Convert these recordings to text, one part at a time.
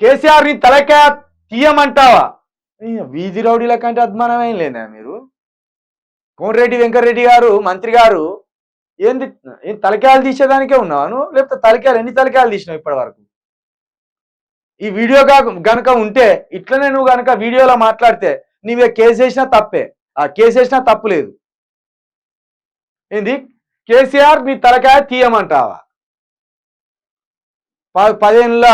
కేసీఆర్ని తలకాయ తీయమంటావా వీధి రౌడీల కంటే అద్మానమేం లేదా మీరు? కోమటిరెడ్డి వెంకటరెడ్డి గారు మంత్రి గారు ఏంది ఏం తలకాయలు తీసేదానికే ఉన్నావా నువ్వు? లేకపోతే తలకాయలు ఎన్ని తలకాయలు తీసినావు ఇప్పటి వరకు? ఈ వీడియో గనక ఉంటే ఇట్లనే నువ్వు గనక వీడియోలో మాట్లాడితే నీవే కేసు వేసినా తప్పే. ఆ కేసు వేసినా తప్పు లేదు. ఏంది? కేసీఆర్ నీ తలకాయ తీయమంటావా? పదేళ్ళ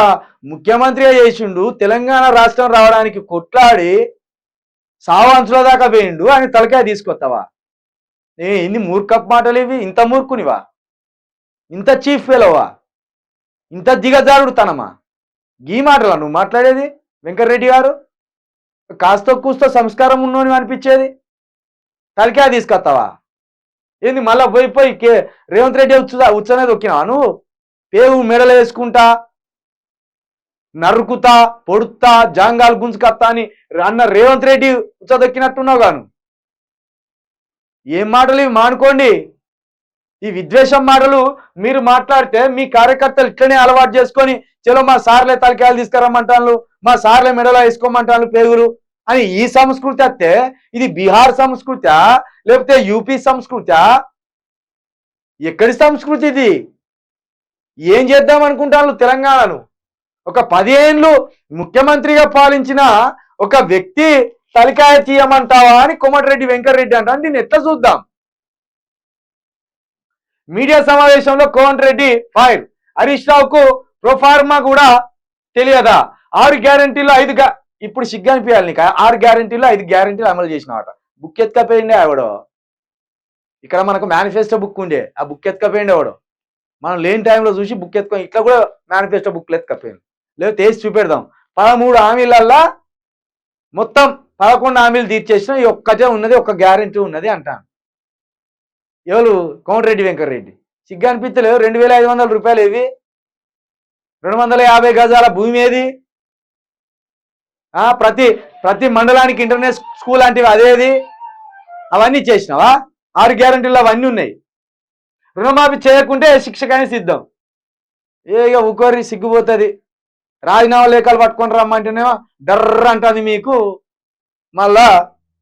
ముఖ్యమంత్రిగా చేసిండు తెలంగాణ రాష్ట్రం రావడానికి కొట్లాడి సావంచుల దాకా పోయిండు ఆయన తలకాయ తీసుకొస్తావా ఏ ఇన్ని మూర్ఖపు మాటలు ఇవి? ఇంత మూర్ఖునివా? ఇంత చీఫ్ ఫెలోవా? ఇంత దిగజారుడు తనమా? గీ మాటలా నువ్వు మాట్లాడేది? వెంకటరెడ్డి గారు? కాస్త కూస్తో సంస్కారం ఉన్నోని అనిపించేది? తలకాయ తీసుకొస్తావా ఏంది మళ్ళీ పోయి పోయి కే రేవంత్ రెడ్డి ఉత్స ఉత్సవమే దొక్కినావా నువ్వు? పేగు మెడలు వేసుకుంటా నరుకుతా పొడుతా జాంగాలు గుంజుకత్తా అని అన్న రేవంత్ రెడ్డి ఉచ్చదొక్కినట్టున్నావు గాను. ఏం మాటలు ఇవి? మానుకోండి. ఈ విద్వేషం మాటలు మీరు మాట్లాడితే మీ కార్యకర్తలు ఇట్లనే అలవాటు చేసుకొని చలో మా సార్లే తలకాయలు తీసుకురమ్మంటాను మా సార్లే మెడలో వేసుకోమంటాను పేగులు అని ఈ సంస్కృతి వస్తే ఇది బీహార్ సంస్కృత లేకపోతే యూపీ సంస్కృత? ఎక్కడి సంస్కృతి ఇది? ఏం చేద్దాం అనుకుంటాను తెలంగాణను? ఒక పదిహేనులు ముఖ్యమంత్రిగా పాలించిన ఒక వ్యక్తి తలకాయ తీయమంటావా అని కోమటిరెడ్డి వెంకటరెడ్డి అంటాను దీన్ని ఎట్లా చూద్దాం? మీడియా సమావేశంలో కోమటిరెడ్డి ఫైర్. హరీష్ రావుకు ప్రొఫార్మా కూడా తెలియదా? ఆరు గ్యారంటీలో ఐదు ఇప్పుడు సిగ్గు అనిపించాలి నీకు. ఆరు గ్యారంటీలో ఐదు గ్యారంటీలు అమలు చేసినవాట బుక్ ఎత్తుకపోయిండే ఆవిడ. ఇక్కడ మనకు మేనిఫెస్టో బుక్ ఉండే. ఆ బుక్ ఎత్తుకపోయిండే ఆవిడ. మనం లేని టైంలో చూసి బుక్ ఎత్తుకొని ఇట్లా కూడా మేనిఫెస్టో బుక్లు ఎత్తుకపోయింది లేదు తీసి చూపెడదాం. పదమూడు హామీలల్లా మొత్తం పదకొండు హామీలు తీర్చేసిన ఈ ఒక్కటే ఉన్నది ఒక్క గ్యారంటీ ఉన్నది అంటాను. ఎవరు? కోమటిరెడ్డి వెంకటరెడ్డి. సిగ్గు అనిపించలేవు రెండు వేల ఐదు వందల రూపాయలు ఏవి? రెండు వందల యాభై గజాల భూమి ఏది? ప్రతి ప్రతి మండలానికి ఇంటర్నెట్ స్కూల్ లాంటివి అదేది అవన్నీ చేసినావా? ఆరు గ్యారంటీలు అవన్నీ ఉన్నాయి. రుణమాఫీ చేయకుంటే శిక్షకనే సిద్ధం. ఏ ఇక ఊకోరి సిగ్గుపోతుంది. రాజీనామా లేఖలు పట్టుకొని రమ్మంటేనేమో డర్ర అంటుంది మీకు. మళ్ళా